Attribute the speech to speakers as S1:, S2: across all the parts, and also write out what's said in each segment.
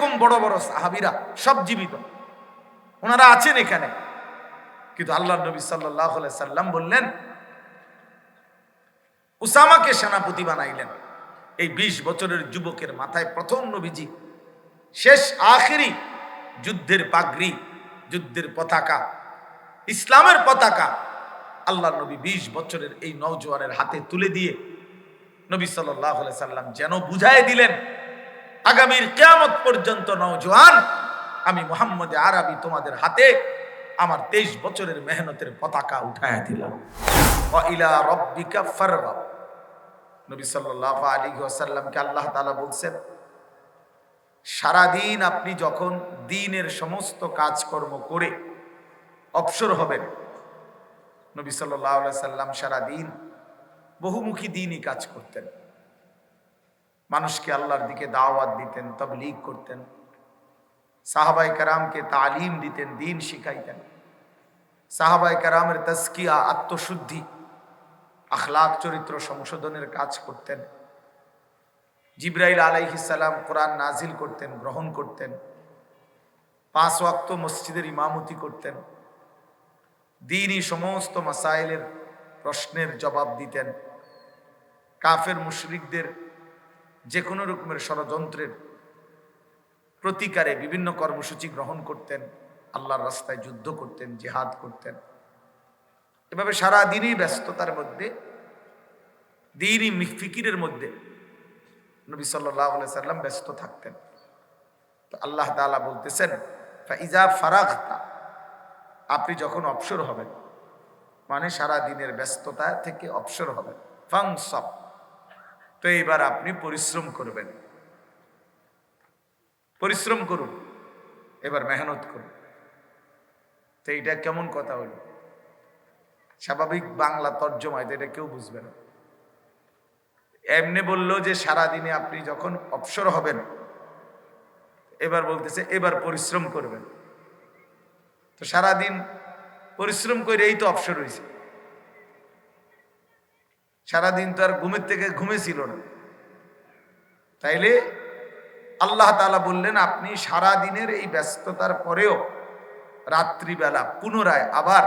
S1: এরকম বড় বড় সাহাবিরা সব জীবিত। ওনারা আছেন এখানে। কিন্তু আল্লাহ নবী সাল্লাহ সাল্লাম বললেন, উসামাকে সেনাপতি বানাইলেন। এই ২০ বছরের যুবকের মাথায় প্রথম নবীজি, শেষ আখেরি যুদ্ধের পাগড়ি, যুদ্ধের পতাকা, ইসলামের পতাকা আল্লাহ নবী ২০ বছরের এই নওজোয়ানের হাতে তুলে দিয়ে নবী সাল্লাহ সাল্লাম যেন বুঝাই দিলেন আগামীর কেয়ামত পর্যন্ত নওজোয়ান, আমি মোহাম্মদ আরবি তোমাদের হাতে আমার তেইশ বছরের মেহনতের পতাকা উঠায় দিলাম। ইলা নবী সাল্লাহ আলী ওয়াসাল্লামকে আল্লাহ তালা বলছেন, সারাদিন আপনি যখন দিনের সমস্ত কাজকর্ম করে অবসর হবেন, নবী সাল্লাহ সাল্লাম সারাদিন বহুমুখী দিনই কাজ করতেন। মানুষকে আল্লাহর দিকে দাওয়াত দিতেন, তবলিগ করতেন। সাহাবাই কারামকে তালিম দিতেন, দিন শিখাইতেন। সাহাবাই কারামের তস্কিয়া আত্মশুদ্ধি আখলাক চরিত্র সংশোধনের কাজ করতেন। জিব্রাইল আলাইহিসাল্লাম কোরআন নাজিল করতেন, গ্রহণ করতেন। পাঁচ ওয়াক্ত মসজিদের ইমামতি করতেন। দিনই সমস্ত মাসাইলের প্রশ্নের জবাব দিতেন। কাফের মুশরিকদের যে কোনো রকমের ষড়যন্ত্রের প্রতিকারে বিভিন্ন কর্মসূচি গ্রহণ করতেন, আল্লাহর রাস্তায় যুদ্ধ করতেন, জেহাদ করতেন। এভাবে সারা দিনই ব্যস্ততার মধ্যে, দিনই ফিকিরের মধ্যে নবী সাল্লাহ সাল্লাম ব্যস্ত থাকতেন। তো আল্লাহ তালা বলতেছেন ইজা ফারাগতা আপনি যখন অবসর হবেন মানে সারা দিনের ব্যস্ততা থেকে অবসর হবেন। ফাংসব তো এইবার আপনি পরিশ্রম করবেন। পরিশ্রম করুন। এবার মেহনত করুন। তো এইটা কেমন কথা হলো? স্বাভাবিক বাংলা তর্জমায় তো এটা কেউ বুঝবে না। এমনি বলল যে সারাদিনে আপনি যখন অবসর হবেন, এবার বলতেছে, এবার পরিশ্রম করবেন। তো সারাদিন পরিশ্রম করে এই তো অবসর হয়েছে। সারাদিন তো আর ঘুমের থেকে ঘুমেছিল না। তাইলে আল্লাহ তালা বললেন, আপনি সারা দিনের এই ব্যস্ততার পরেও রাত্রিবেলা পুনরায় আবার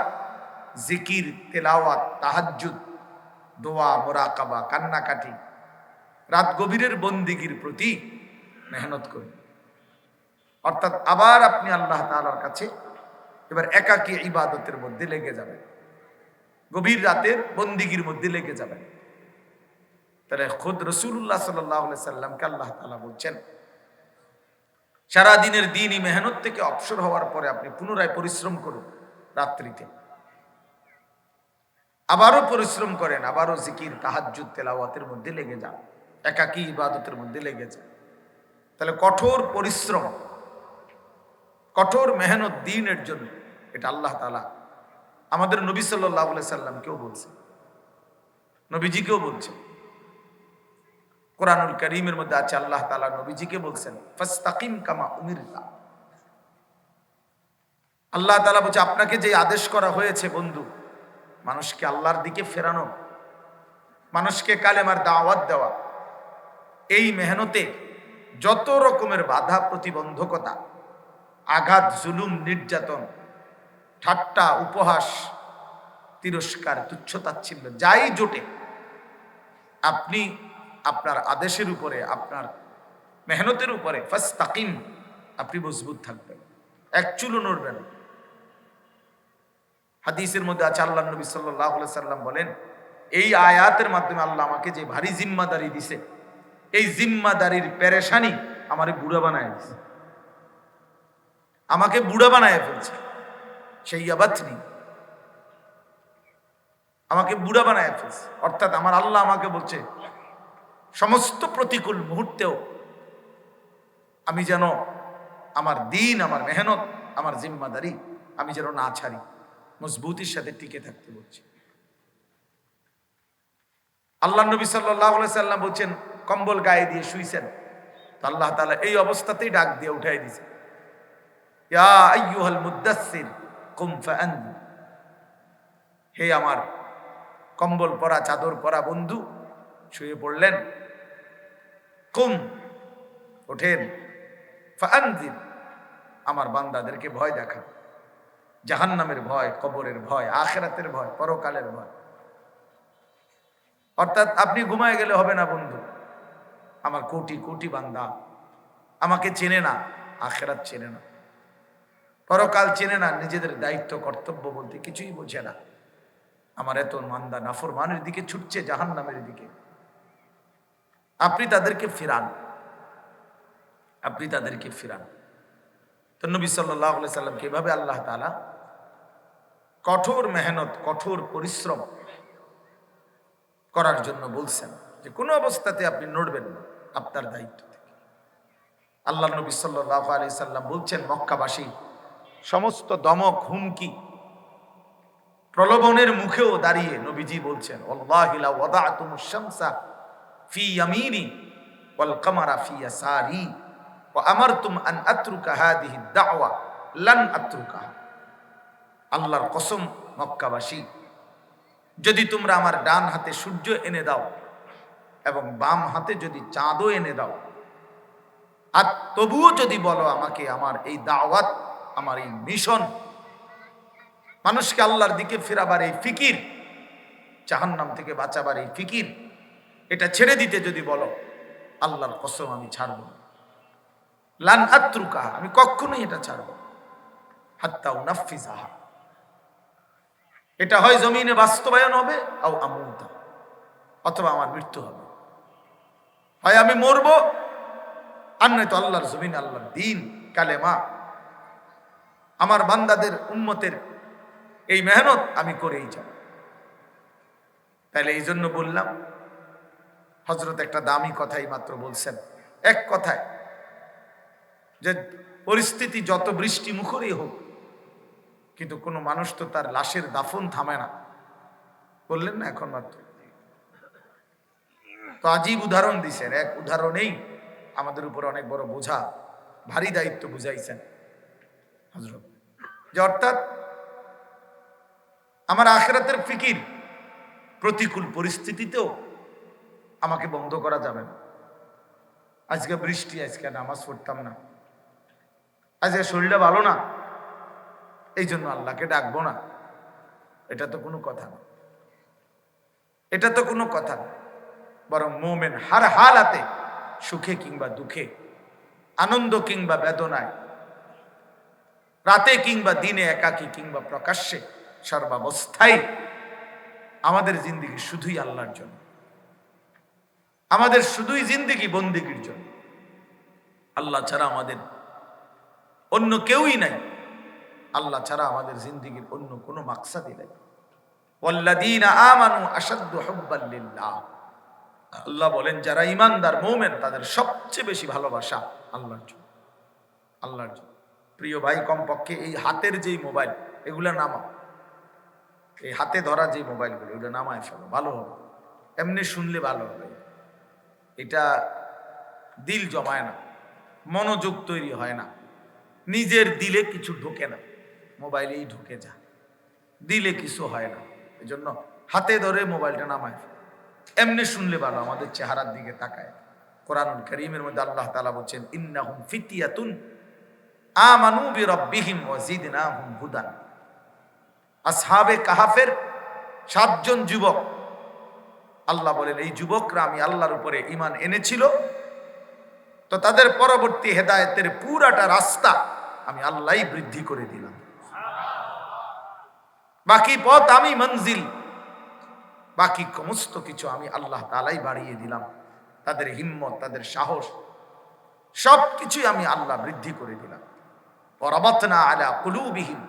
S1: জিকির, তেলাওয়াত তাহাজুদ দোয়া, মোরাকাবা, কান্নাকাটি, রাত গভীরের বন্দিগির প্রতি মেহনত করুন অর্থাৎ আবার আপনি আল্লাহ তালার কাছে এবার একাকী ইবাদতের মধ্যে লেগে যাবেন। গভীর রাতের বন্দিগির মধ্যে লেগে যাবেন তাহলে খুদ রসুল্লাহ সাল্লাহ সাল্লামকে আল্লাহ তালা বলছেন, সারাদিনের দিনই মেহনত থেকে অবসর হওয়ার পরে আপনি পুনরায় পরিশ্রম করুন রাত্রিতে। আবারও পরিশ্রম করেন, আবারও জিকির তাহাজুদ তেলাওয়াতের মধ্যে লেগে যান। একাকী ইবাদতের মধ্যে লেগে যান। তাহলে কঠোর পরিশ্রম, কঠোর মেহনত দিনের জন্য এটা আল্লাহ তালা আমাদের নবী সাল্লাহ সাল্লামকেও বলছে? নবীজিকেও বলছে। কোরআনুল করিমের মধ্যে আছে আল্লাহ তালা নবীজিকে বলছেন, ফাস্তাকিম কামা উমিরতা। আল্লাহ তালা বলছে, আপনাকে যে আদেশ করা হয়েছে বন্ধু, মানুষকে আল্লাহর দিকে ফেরানো, মানুষকে কালেমার দাওয়াত দেওয়া, এই মেহনতে যত রকমের বাধা প্রতিবন্ধকতা, আঘাত, জুলুম, নির্যাতন ঠাট্টা, উপহাস, তিরস্কার, তুচ্ছতাচ্ছিল্য, যাই জোটে, আপনি আপনার আদেশের উপরে, আপনার মেহনতের উপরে ফার্স্ট তাকিম আপনি মজবুত থাকবেন, এক চুলো নড়বেন হাদিসের মধ্যে আছে আল্লাহ নবী সাল্লাহ সাল্লাম বলেন, এই আয়াতের মাধ্যমে আল্লাহ আমাকে যে ভারী জিম্মাদারি দিছে, এই জিম্মাদারির পেরেশানি আমার বুড়া বানায় দিছে। আমাকে বুড়া বানায় ফেলছে। সেই আবাথনি আমাকে বুড়া বানায় ফেলছে। অর্থাৎ আমার আল্লাহ আমাকে বলছে, সমস্ত প্রতিকূল মুহূর্তেও আমি যেন আমার দিন, আমার মেহনত, আমার জিম্মাদারি, আমি যেন না ছাড়ি। মজবুতির সাথে টিকে থাকতে বলছি। আল্লাহ নবী সাল্লাহ সাল্লাম বলছেন, কম্বল গায়ে দিয়ে শুইছেন। তো আল্লাহ তালা এই অবস্থাতেই ডাক দিয়ে উঠাই দিছে হে আমার কম্বল পরা, চাদর পরা বন্ধু, শুয়ে পড়লেন। কুম, ওঠেন। ফানজির আমার বান্দাদেরকে ভয় দেখা জাহান্নামের ভয়, কবরের ভয়, আখেরাতের ভয়, পরকালের ভয়। অর্থাৎ আপনি ঘুমায় গেলে হবে না বন্ধু। আমার কোটি কোটি বান্দা। আমাকে চেনে না, আখেরাত চেনে না। পরকাল চেনে না, নিজেদের দায়িত্ব, কর্তব্য বলতে কিছুই বোঝে না। আমার এত মান্দা নাফরমানের দিকে ছুটছে, জাহান্নামের দিকে। আপনি তাদেরকে ফিরান। আপনি তাদেরকে ফিরান। তো নবী সাল্লাহ সাল্লামকে এভাবে আল্লাহ তালা কঠোর মেহনত, কঠোর পরিশ্রম করার জন্য বলছেন যে, কোনো অবস্থাতে আপনি নড়বেন না আপনার দায়িত্ব থেকে। আল্লাহ নবী সাল্লাহ আলি সাল্লাম বলছেন, মক্কাবাসী সমস্ত দমক হুমকি প্রলোভনের মুখেও দাঁড়িয়ে নবীজি বলছেন ফি ইয়ামিনি ওয়াল কামারা ফি ইয়াসারি ওয়া আমারতুম আন আতরুকা হাদিহি দাওয়া, লান আতরুকাহা আল্লাহর কসম মক্কাবাসী, যদি তোমরা আমার ডান হাতে সূর্য এনে দাও এবং বাম হাতে যদি চাঁদও এনে দাও, আর তবুও যদি বলো আমাকে আমার এই দাওয়াত আমার এই মিশন। মানুষকে আল্লাহর দিকে ফেরাবার এই ফিকির, জাহান্নাম থেকে বাঁচাবার এই ফিকির, এটা ছেড়ে দিতে যদি বলো, আল্লাহর কসম আমি ছাড়ব। লান আত্রুকা, আমি কখনোই এটা ছাড়ব হাত্তা উনাফিজাহা এটা হয় জমিনে বাস্তবায়ন হবে, আও আমুতা। অথবা আমার মৃত্যু হবে। হয় আমি মরব, আর নয়তো আল্লাহর জমিন, আল্লাহর দিন, কালেমা। আমার বান্দাদের উম্মতের এই মেহনত আমি করেই যাব। তাহলে এই জন্য বললাম হজরত একটা দামি কথাই মাত্র বলছেন। এক কথায় যে পরিস্থিতি যত বৃষ্টি মুখরই হোক, কিন্তু কোনো মানুষ তো তার লাশের দাফন থামে না। বললেন না এখন মাত্র। তো আজীব উদাহরণ দিছেন, এক উদাহরণেই আমাদের উপর অনেক বড় বোঝা, ভারী দায়িত্ব বুঝাইছেন। হজরত যে অর্থাৎ আমার আখেরাতের ফিকির প্রতিকূল পরিস্থিতিতেও আমাকে বন্ধ করা যাবে না। আজকে বৃষ্টি, আজকে নামাজ পড়তাম না। আজকে শরীরটা ভালো না। এই জন্য আল্লাহকে ডাকবো না। এটা তো কোনো কথা না। এটা তো কোনো কথা না। বরং মোমেন হার হালাতে সুখে কিংবা দুঃখে, আনন্দ কিংবা বেদনায় রাতে কিংবা দিনে একাকী কিংবা প্রকাশ্যে সর্বাবস্থায়। আমাদের জিন্দিগি শুধুই আল্লাহর জন্য। আমাদের শুধুই জিন্দিগি বন্দিগির জন্য। আল্লাহ ছাড়া আমাদের অন্য কেউই নাই। আল্লাহ ছাড়া আমাদের জিন্দিগির অন্য কোনো মাকসাদই নাই। আল্লাহ বলেন, যারা ইমানদার মোমেন, তাদের সবচেয়ে বেশি ভালোবাসা আল্লাহর জন্য। আল্লাহর জন্য। প্রিয় ভাই কমপক্ষে এই হাতের যেই মোবাইল, এগুলো নামাও। এই হাতে ধরা যে মোবাইলগুলো ওগুলো নামায় ফেলো, ভালো হবে। এমনি শুনলে ভালো হবে। এটা দিল জমায় না, মনোযোগ তৈরি হয় না। নিজের দিলে কিছু ঢোকে না, মোবাইলেই ঢুকে যা। দিলে কিছু হয় না এই জন্য হাতে ধরে মোবাইলটা নামায় এমনি শুনলে ভালো, আমাদের চেহারার দিকে তাকায়। কোরআনুল করিমের মধ্যে আল্লাহ তাআলা বলছেন, ইন্নাহুম ফিতিয়াতুন আমানু বিরাব্বিহিম ওয়া জিদনাহুম হুদান। আসহাবে কাহাফের সাতজন যুবক। আল্লাহ বলেন, এই যুবকরা আমি আল্লাহর উপরে ইমান এনেছিল। তো তাদের পরবর্তী হেদায়েতের পুরাটা রাস্তা আমি আল্লাহই বৃদ্ধি করে দিলাম। বাকি পথ আমি মঞ্জিল, বাকি সমস্ত কিছু আমি আল্লাহ তালাই বাড়িয়ে দিলাম। তাদের হিম্মত, তাদের সাহস সব কিছুই আমি আল্লাহ বৃদ্ধি করে দিলাম। আলা কুলুবিহীন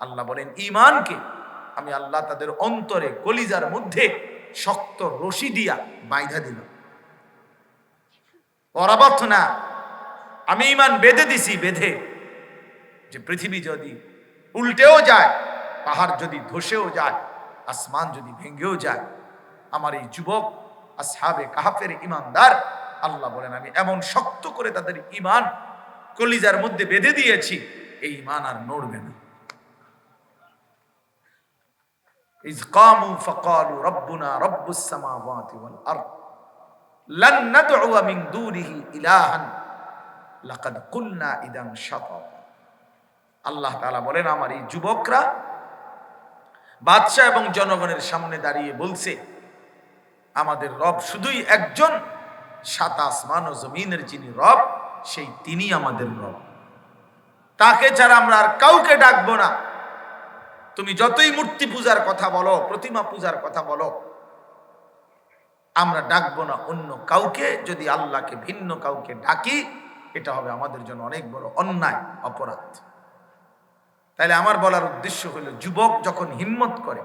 S1: আল্লাহ বলেন ইমানকে আমি আল্লাহ তাদের অন্তরে কলিজার মধ্যে শক্ত রশি দিয়া বাইধা দিল পরবতনা আমি ইমান বেঁধে দিছি, বেঁধে। যে পৃথিবী যদি উল্টেও যায়, পাহাড় যদি ধসেও যায়, আসমান যদি ভেঙেও যায়, আমার এই যুবক আসহাবে কাহাফের ইমানদার আল্লাহ বলেন, আমি এমন শক্ত করে তাদের ইমান কলিজার মধ্যে বেঁধে দিয়েছি এই ইমান আর নড়বে না إذ قاموا فقالوا ربنا رب السماوات والأرض لن ندعو من دونه إلها লাকাদ কুলনা ইদান শাতাত আল্লাহ তাআলা বলেন আমার এই যুবকরা বাদশাহ এবং জনগণের সামনে দাঁড়িয়ে বলছে আমাদের রব শুধুই একজন সাত আসমান ও জমিনের যিনি রব সেই তিনি আমাদের রব। তাকে ছাড়া আমরা আর কাউকে ডাকবো না। তুমি যতই মূর্তি পূজার কথা বলো, প্রতিমা পূজার কথা বলো, আমরা ডাকবো না অন্য কাউকে। যদি আল্লাহকে ভিন্ন কাউকে ডাকি, এটা হবে আমাদের জন্য অনেক বড় অন্যায়, অপরাধ। তাহলে আমার বলার উদ্দেশ্য হলো যুবক যখন হিম্মত করে,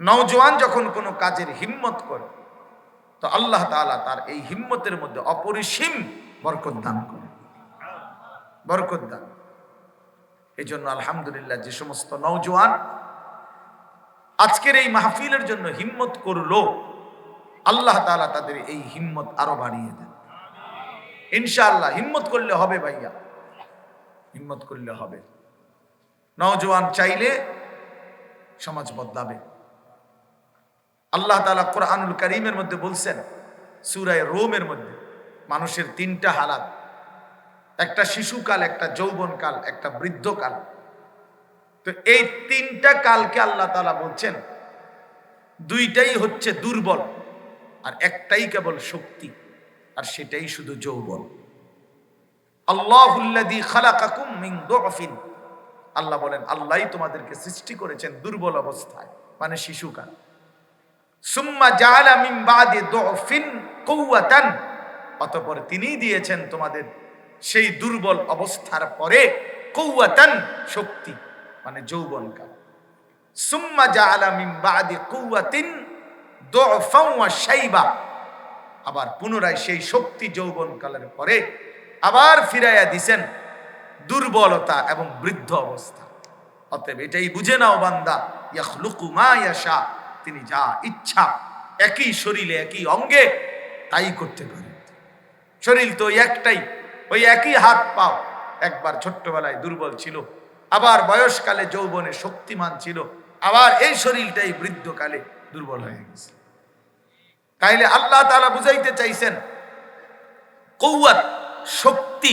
S1: নওজোয়ান যখন কোনো কাজের হিম্মত করে, তো আল্লাহ তাআলা তার এই হিম্মতের মধ্যে অপরিসীম বরকত দান করে। বরকত দান। এই জন্য আলহামদুলিল্লাহ যে সমস্ত নওজোয়ান আজকের এই মাহফিলের জন্য হিম্মত করল, আল্লাহ তাআলা তাদের এই হিম্মত আরও বাড়িয়ে দেন। ইনশাআল্লাহ হিম্মত করলে হবে ভাইয়া। হিম্মত করলে হবে। নওজোয়ান চাইলে সমাজ বদলাবে। আল্লাহ তাআলা কোরআনুল করিমের মধ্যে বলছেন, সুরায় রোমের মধ্যে মানুষের তিনটা হালাত। একটা শিশুকাল, একটা যৌবনকাল, একটা বৃদ্ধকাল। তো এই তিনটা কালকে আল্লাহ তালা বলছেন, দুইটাই হচ্ছে দুর্বল আর একটাই কেবল শক্তি, আর সেটাই শুধু যৌবন। মিন দুফিন। আল্লাহ বলেন, আল্লাহই তোমাদেরকে সৃষ্টি করেছেন দুর্বল অবস্থায় মানে শিশুকাল। সুম্মা জাআলা মিন বাদি দুফিন কুওয়াতান। অতঃপর তিনিই দিয়েছেন তোমাদের সেই দুর্বল অবস্থার পরে কৌয়াতান শক্তি মানে যৌবনকাল। সুম্মা জাআলা মিন বাদি ওয়া শাইবা। আবার পুনরায় সেই শক্তি যৌবনকালের পরে আবার ফিরাইয়া দিছেন দুর্বলতা এবং বৃদ্ধ অবস্থা। অতএব এটাই বুঝে নাও বান্দা, ইয়াখলুকু ইয়াশা। তিনি যা ইচ্ছা, একই শরীরে, একই অঙ্গে তাই করতে পারেন শরীর তো একটাই, ওই একই হাত পাও। একবার ছোট্টবেলায় দুর্বল ছিল, আবার বয়সকালে যৌবনে শক্তিমান ছিল, আবার এই শরীরটাই বৃদ্ধকালে দুর্বল হয়ে গেছে। তাইলে আল্লাহ তাআলা বুঝাইতে চাইছেন, কৌয়াত, শক্তি,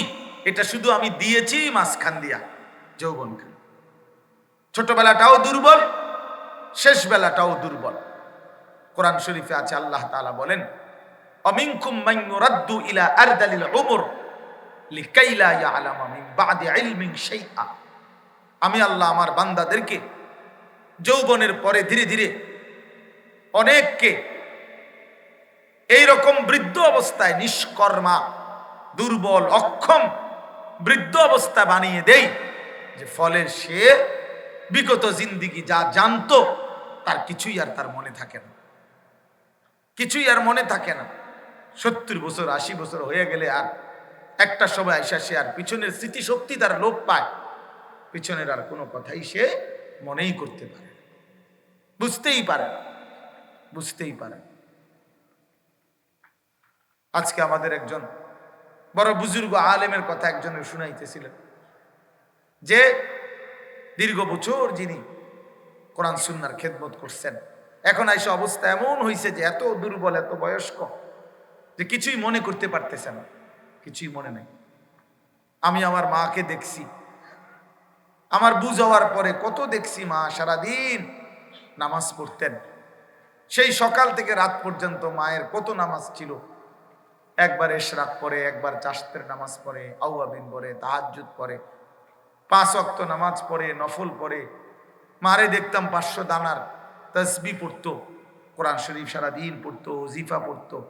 S1: এটা শুধু আমি দিয়েছি মাঝখান দিয়া যৌবনকে ছোটবেলাটাও দুর্বল শেষ বেলাটাও দুর্বল। কোরআন শরীফে আছে, আল্লাহ তাআলা বলেন অমিনকুম মান ইউরাদ্দু ইলা আরদালিল উমর লিকাইলা ইয়ালামা মিন বাদি ইলমিন শাইআ। আমি আল্লাহ আমার বান্দাদেরকে যৌবনের পরে ধীরে ধীরে অনেককে এই রকম বৃদ্ধ অবস্থায় নিষ্কর্মা, দুর্বল, অক্ষম বৃদ্ধ অবস্থা বানিয়ে দেই যে ফলে সে বিগত জিন্দিগি যা জানতো তার কিছুই আর তার মনে থাকে না। কিছুই আর মনে থাকে না। সত্তর বছর, আশি বছর হয়ে গেলে আর একটা সময় আইসা সে আর পিছনের স্মৃতিশক্তি তার লোপ পায়। পিছনের আর কোনো কথাই সে মনেই করতে পারে বুঝতেই পারে বুঝতেই পারে আজকে আমাদের একজন বড় বুজুর্গ আলেমের কথা একজনের শুনাইতেছিলেন, যে দীর্ঘ বছর যিনি কোরআন সুন্নার খেদমত করছেন, এখন আইসা অবস্থা এমন হয়েছে যে এত দুর্বল, এত বয়স্ক যে কিছুই মনে করতে পারতেছে না। কিছুই মনে নেই। আমি আমার মাকে দেখছি। আমার বুঝ হওয়ার পরে কত দেখছি মা, সারাদিন নামাজ পড়তেন। সেই সকাল থেকে রাত পর্যন্ত মায়ের কত নামাজ ছিল। একবার এশরাক পরে একবার চাষতের নামাজ পড়ে আউয়াবিন পড়ে, তাহাজ্জুদ পড়ে। পাঁচ অক্ত নামাজ পড়ে, নফল পড়ে। মারে দেখতাম পাঁচশো দানার তসবি পড়তো। কোরআন শরীফ সারাদিন পড়তো জিফা পড়তো।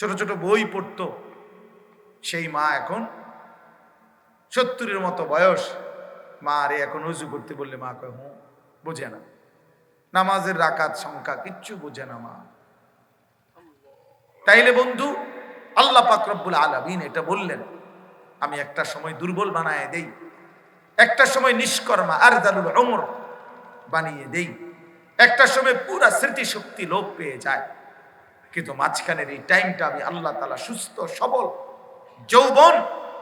S1: ছোট ছোট বই পড়তো। সেই মা এখন সত্তরের মতো বয়স। মা আরে এখন উজু করতে বললে মা কয়, হুঁ, বোঝে না। নামাজের রাকাত সংখ্যা কিচ্ছু বোঝে না মা। তাইলে বন্ধু, আল্লাহ পাক রব্বুল আলামিন এটা বললেন, আমি একটা সময় দুর্বল বানায় দেই। একটা সময় নিষ্কর্মা আর দালুল অমর বানিয়ে দেই। একটা সময় পুরা স্মৃতিশক্তি লোপ পেয়ে যায়। কিন্তু মাঝখানের এই টাইমটা আমি আল্লাহ তালা সুস্থ, সবল, যৌবন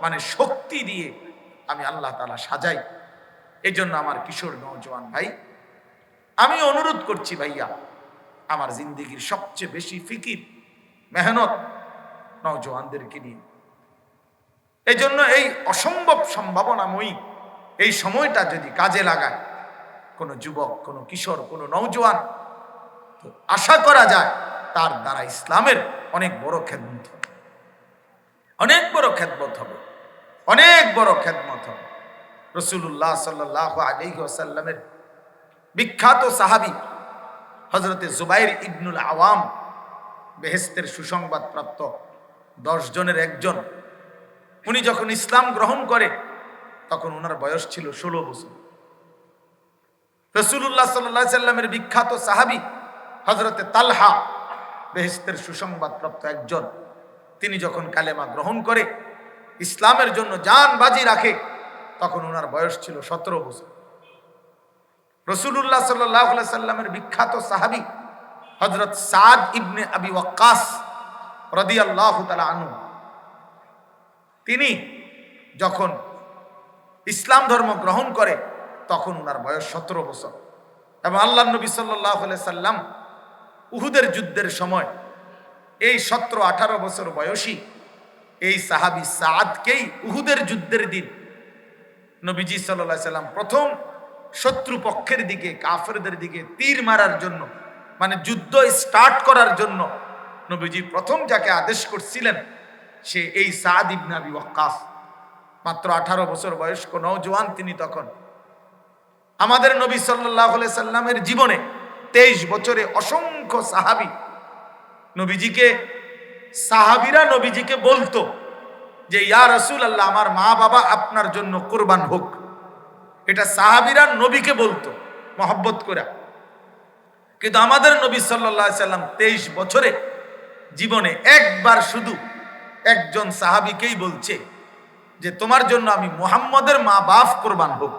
S1: মানে শক্তি দিয়ে আমি আল্লাহ তালা সাজাই। এই জন্য আমার কিশোর নৌজওয়ান ভাই, আমি অনুরোধ করছি ভাইয়া, আমার জিন্দিগির সবচেয়ে বেশি ফিকির, মেহনত নওজওয়ানদেরকে নিয়ে। এই জন্য এই অসম্ভব সম্ভাবনাময়ী এই সময়টা যদি কাজে লাগায়, কোনো যুবক, কোনো কিশোর, কোনো নৌজওয়ান আশা করা যায় তার দ্বারা ইসলামের অনেক বড় খেদমত হবে। অনেক বড় খেদমত হবে। অনেক বড় খেদমত হবে। রসুল্লাহ সাল্লাহ আলহিহাসাল্লামের বিখ্যাত সাহাবি হজরতে জুবাইর ইবনুল আওয়াম বেহেস্তের সুসংবাদ প্রাপ্ত দশ জনের একজন, উনি যখন ইসলাম গ্রহণ করে, তখন ওনার বয়স ছিল ষোলো বছর। রসুল্লাহ সাল্লাহ সাল্লামের বিখ্যাত সাহাবি হজরতে তালহা বেহেস্তের সুসংবাদপ্রাপ্ত একজন, তিনি যখন কালেমা গ্রহণ করে, ইসলামের জন্য যান বাজি রাখে, তখন ওনার বয়স ছিল সতেরো বছর। রসুল্লাহ সাল্লাহ সাল্লামের বিখ্যাত সাহাবি হজরত সাদ ইবনে আবি ওয়াক্কাস রদি আল্লাহ আনু তিনি যখন ইসলাম ধর্ম গ্রহণ করে, তখন ওনার বয়স সতেরো বছর। এবং আল্লাহ নবী সাল্লাহ সাল্লাম উহুদের যুদ্ধের সময় এই সতেরো আঠারো বছর বয়সী এই সাহাবি সাদকেই উহুদের যুদ্ধের দিন নবীজি সাল্লাহ সাল্লাম প্রথম শত্রু পক্ষের দিকে, কাফেরদের দিকে তীর মারার জন্য মানে যুদ্ধ স্টার্ট করার জন্য নবীজি প্রথম যাকে আদেশ করছিলেন সে এই সাদ ইবনাবি ওয়াক্কাস। মাত্র আঠারো বছর বয়স্ক নৌজওয়ান তিনি তখন। আমাদের নবী সাল্লাহ সাল্লামের জীবনে তেইশ বছরে অসংখ্য সাহাবি নবীজিকে, সাহাবিরা নবীজিকে বলতো যে, ইয়া রসুল আল্লাহ আমার মা বাবা আপনার জন্য কোরবান হোক। এটা সাহাবিরা নবীকে বলতো, মহব্বত করে। কিন্তু আমাদের নবী সাল্লা সাল্লাম তেইশ বছরে জীবনে একবার শুধু একজন সাহাবিকেই বলছে যে, তোমার জন্য আমি মোহাম্মদের মা বাপ কোরবান হোক।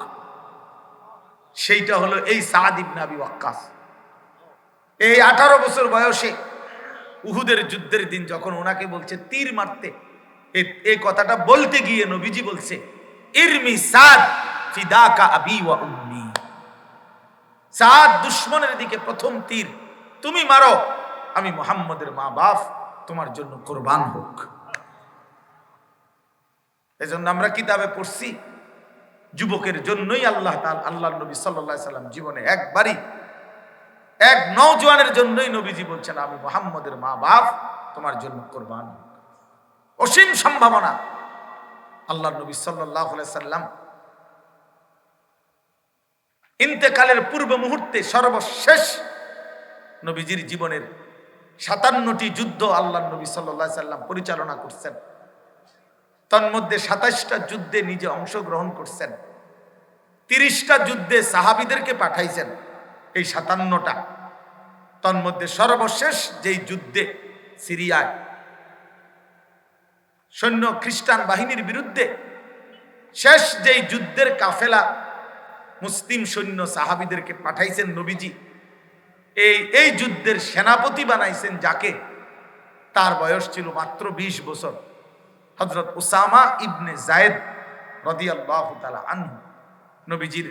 S1: সেইটা হলো এই সাদ ইবনে আবি ওয়াক্কাস। এই আঠারো বছর বয়সে উহুদের যুদ্ধের দিন যখন ওনাকে বলছে, তীর মারতে এই কথাটা বলতে গিয়ে নবীজি বলছে, ইরমি সাদ ফিদাকা আবি ওয়া উম্মি। সাদ দুশ্মনের দিকে প্রথম তীর, তুমি মারো, আমি মোহাম্মদের মা বাপ তোমার জন্য কোরবান হোক। এজন্য আমরা কিতাবে পড়ছি, যুবকের জন্যই আল্লাহ তাল আল্লাহ নবী সাল্লা সাল্লাম জীবনে একবারই এক নৌজওয়ানের জন্যই নবীজি বলছেন, আমি মোহাম্মদের মা বাপ, তোমার জন্য কোরবান অসীম সম্ভাবনা। আল্লাহ নবী সাল্লাম ইন্তেকালের পূর্ব মুহূর্তে সর্বশেষ নবীজির জীবনের সাতান্নটি যুদ্ধ আল্লাহ নবী সাল্লা সাল্লাম পরিচালনা করছেন। তন্মধ্যে সাতাশটা যুদ্ধে নিজে অংশগ্রহণ করছেন। তিরিশটা যুদ্ধে সাহাবিদেরকে পাঠাইছেন। এই সাতান্নটা। তন্মধ্যে সর্বশেষ যেই যুদ্ধে সিরিয়ায় সৈন্য খ্রিস্টান বাহিনীর বিরুদ্ধে শেষ যেই যুদ্ধের কাফেলা মুসলিম সৈন্য সাহাবিদেরকে পাঠাইছেন নবীজি, এই এই যুদ্ধের সেনাপতি বানাইছেন যাকে, তার বয়স ছিল মাত্র ২০ বছর। হজরত ওসামা ইবনে জায়েদ রদিয়াল্লাহ তালা আনহু, নবীজির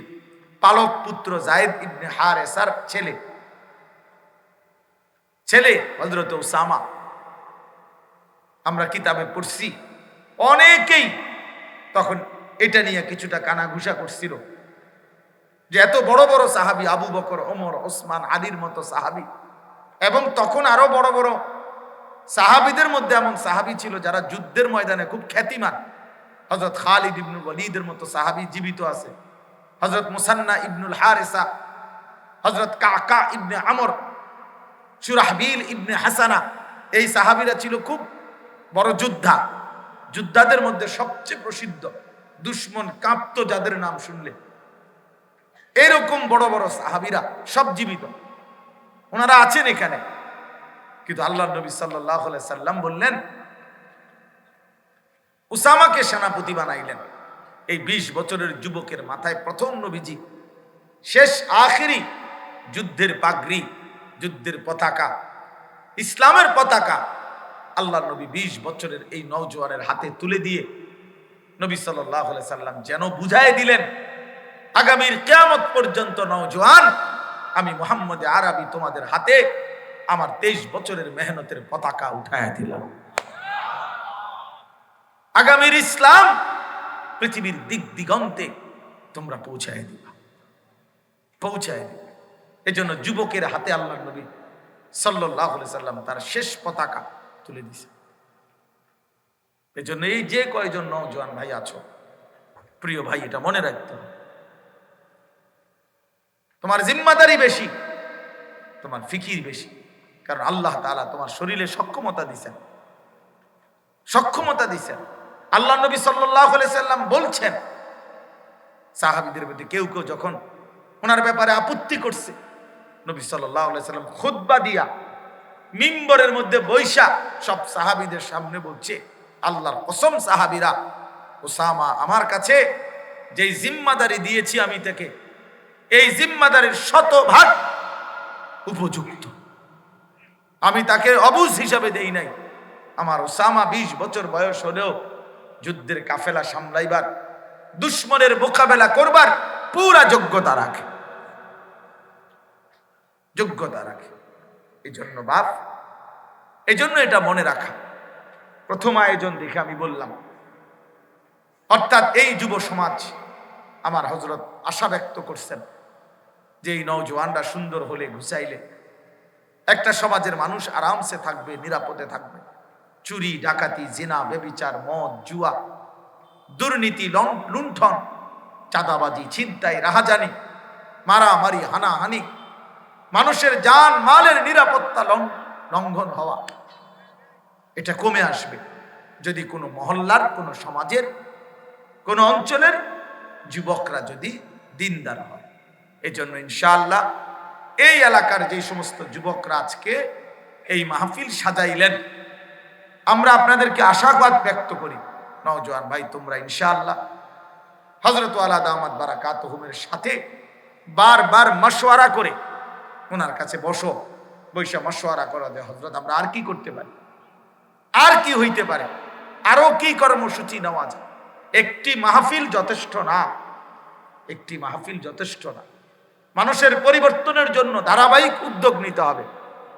S1: পালক পুত্র জায়েদ ইবনে হার এসার ছেলে। ছেলে হজরত উসামা আমরা কিতাবে পড়ছি, অনেকেই তখন এটা নিয়ে কিছুটা কানাঘুষা করছিল যে এত বড় বড় সাহাবি আবু বকর, ওমর, ওসমান, আলীর মতো সাহাবি এবং তখন আরও বড় বড় সাহাবিদের মধ্যে এমন সাহাবি ছিল যারা যুদ্ধের ময়দানে খুব খ্যাতিমান। হজরত খালিদ ইবনুল ওয়ালিদের মতো সাহাবি জীবিত আছে। হজরত মুসান্না ইবনুল হারেসা হজরত কাকা ইবনে আমর, সুরাহবিল ইবনে হাসানা, এই সাহাবিরা ছিল খুব বড় যোদ্ধা। যোদ্ধাদের মধ্যে সবচেয়ে প্রসিদ্ধ দুশ্মন কাঁপত যাদের নাম শুনলে। এরকম বড় বড় সাহাবিরা সব জীবিত। ওনারা আছেন এখানে। কিন্তু আল্লাহ নবী সাল্লাহ সাল্লাম বললেন, উসামাকে সেনাপতি বানাইলেন। এই ২০ বছরের যুবকের মাথায় প্রথম নবীজি, শেষ আখেরি যুদ্ধের পাগড়ি, যুদ্ধের পতাকা, ইসলামের পতাকা আল্লাহ নবী ২০ বছরের এই নৌজোয়ানের হাতে তুলে দিয়ে নবী সাল্লাহ সাল্লাম যেন বুঝাই দিলেন, আগামীর কেয়ামত পর্যন্ত নৌজোয়ান আমি মোহাম্মদ আরবি তোমাদের হাতে আমার তেইশ বছরের মেহনতের পতাকা উঠায় দিলাম। আগামীর ইসলাম পৃথিবীর দিক দিগন্তে তোমরা পৌঁছায় দিবা। পৌঁছায় দিবা। এজন্য যুবকের হাতে আল্লাহ নবী সাল্লাহ সাল্লাম তার শেষ পতাকা তুলে দিছে। এজন্য এই যে কয়জন নওজোয়ান ভাই আছো, প্রিয় ভাই, এটা মনে রাখতে হবে। তোমার জিম্মাদারি বেশি, তোমার ফিকির বেশি, কারণ আল্লাহ তাআলা তোমার শরীরে সক্ষমতা দিছেন। সক্ষমতা দিছেন। আল্লাহ নবী সাল্লাম বলছেন, সাহাবিদের মধ্যে কেউ কেউ যখন ওনার ব্যাপারে আপত্তি করছে, নবী সাল্লাম খুদ্া দিয়া মিম্বরের মধ্যে বৈশা সব সাহাবিদের সামনে বলছে, আল্লাহর কসম সাহাবিরা, ওসামা আমার কাছে যেই জিম্মাদারি দিয়েছি আমি তাকে, এই জিম্মাদারির শতভাগ উপযুক্ত। আমি তাকে অবুজ হিসাবে দেই নাই। আমার ওসামা বিশ বছর বয়স হলেও যুদ্ধের কাফেলা সামলাইবার, দুশ্মনের মোকাবেলা করবার পুরা যোগ্যতা রাখে। যোগ্যতা রাখে। এই জন্য বাপ এই জন্য এটা মনে রাখা। প্রথম আয়োজন দেখে আমি বললাম, অর্থাৎ এই যুব সমাজ আমার হজরত আশা ব্যক্ত করছেন যে এই নৌজওয়ানরা সুন্দর হলে ঘুষাইলে একটা সমাজের মানুষ আরামসে থাকবে, নিরাপদে থাকবে। চুরি, ডাকাতি, জিনা, বেবিচার, মদ, জুয়া, দুর্নীতি লুণ্ঠন, চাঁদাবাজি, ছিনতাই, রাহাজানি, মারামারি, হানাহানি, মানুষের জান মালের নিরাপত্তা লঙ্ঘন হওয়া। এটা কমে আসবে যদি কোনো মহল্লার, কোনো সমাজের, কোনো অঞ্চলের যুবকরা যদি দিনদার হয়। এজন্য ইনশাআল্লাহ এই এলাকার যে সমস্ত যুবকরা আজকে এই মাহফিল সাজাইলেন। আমরা আপনাদেরকে আশাবাদ ব্যক্ত করি। নওজোয়ান ভাই, তোমরা ইনশাআল্লাহ হজরত আলা দামাদ বারাকাত হুমের সাথে বারবার মশওয়ারা করে ওনার কাছে বসো, বৈশা মশওয়ারা করো দে হজরত আমরা আর কি করতে পারি? আর কি হইতে পারে? আরও কি কর্মসূচি নেওয়া যায়? একটি মাহফিল যথেষ্ট না, একটি মাহফিল যথেষ্ট না। মানুষের পরিবর্তনের জন্য ধারাবাহিক উদ্যোগ নিতে হবে।